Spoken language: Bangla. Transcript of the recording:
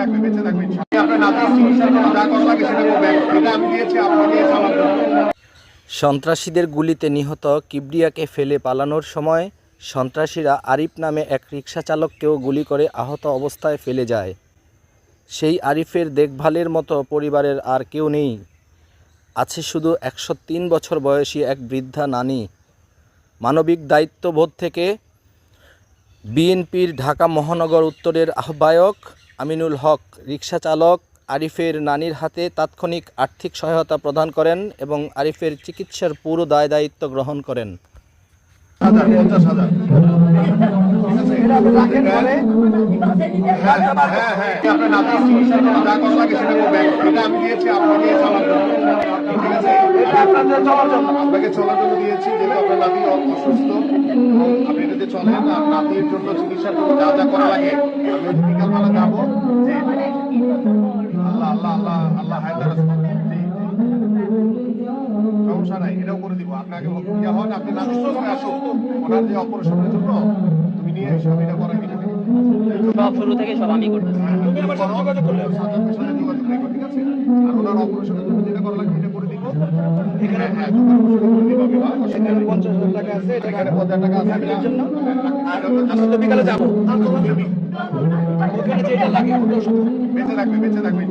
থাকবে, বেঁচে থাকবে সন্ত্রাসীদের গুলিতে নিহত কিবরিয়াকে ফেলে পালানোর সময় সন্ত্রাসীরা আরিফ নামে এক রিক্সা চালককেও গুলি করে আহত অবস্থায় ফেলে যায়। সেই আরিফের দেখভালের মতো পরিবারের আর কেউ নেই। আছে শুধু একশো তিন বছর বয়সী এক বৃদ্ধা নানি। মানবিক দায়িত্ববোধ থেকে বিএনপির ঢাকা মহানগর উত্তরের আহ্বায়ক আমিনুল হক, রিকশা চালক আরিফের নানির হাতে তাৎক্ষণিক আর্থিক সহায়তা প্রদান করেন এবং আরিফের চিকিৎসার পুরো দায় দায়িত্ব গ্রহণ করেন। আপনার আপনার আপনি এটাতে চলেন আর নাতির জন্য চিকিৎসার জন্য যা যা করা লাগে, আমি বিকালবেলা যাব আল্লাহ হায়দার। সমস্যা নাই এটাও করে দিব। আপনাকে ইয়া হন আপনি নাতি সুস্থ হয়ে আসুন। ওনার যে অপারেশনের জন্য তুমি নিয়ে এসো এটা করে দিব। সব শুরু থেকে সব আমি করতেছি। তুমি আমার সাথে যোগাযোগ করলে। সাজাদের সাথে যোগাযোগ রাখো ঠিক আছে? আর ওনার অপারেশনের জন্য যেটা করা লাগে এটা করে দিব। এখানে হ্যাঁ করে দিব আমি বা সেখানে পঞ্চাশ হাজার টাকা আছে এটা এখানে পঞ্চাশ টাকা আছে এটার জন্য। আর আমরা বিকালে যাব। ওখানে যেটা লাগে বেঁচে থাকবে বেঁচে থাকবে।